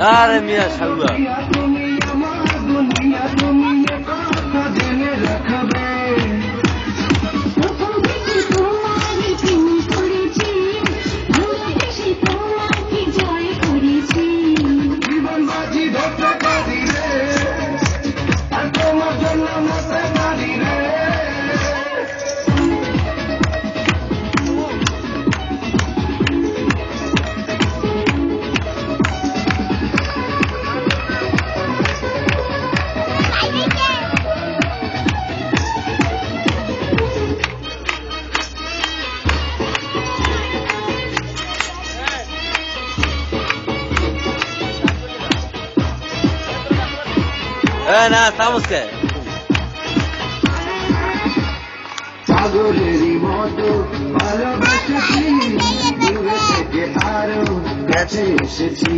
আরে মিয়া সাগুয়া না চামচকে সাগরেরই মতো ভালোবাসেছি দূরে থেকে এসেছি।